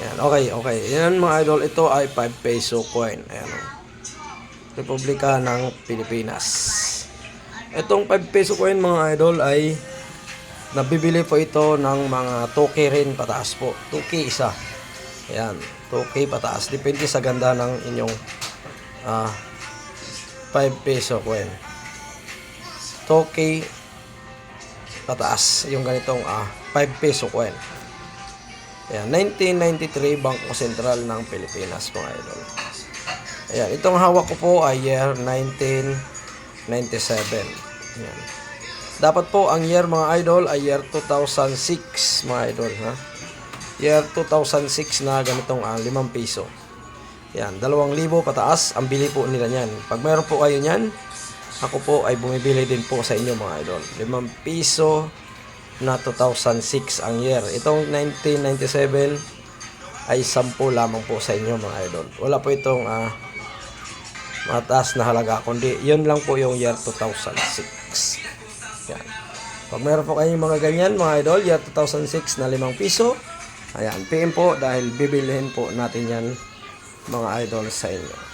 Yan, okay, okay. Yan mga idol, ito ay 5 peso coin. Ayan. oh. Republika ng Pilipinas. Itong 5 peso coin mga idol ay nabibili po ito ng mga 2K rin pataas po. 2K isa. Ayan, 2K pataas. Depende sa ganda ng inyong ah 5 peso coin. 2K pataas yung ganitong ah 5 peso coin. Ayan, 1993 Bangko Sentral ng Pilipinas mga idol. Ayan, itong hawak ko po ay year 1997. Ayan. Dapat po ang year mga idol ay year 2006 mga idol ha. Year 2006 na ganitong ang 5 piso. Yan, 2,000 pataas ang bili po nila niyan. Pag meron po kayo niyan, ako po ay bumibili din po sa inyo mga idol. 5 piso na 2006 ang year. Itong 1997 ay 10 lamang po sa inyo mga idol. Wala po itong ah, mataas na halaga kundi yun lang po yung year 2006. Yan. Pag meron po kayong mga ganyan mga idol, year 2006 na 5 piso, ayan, PM po dahil bibilihin po natin yan mga idol sa inyo.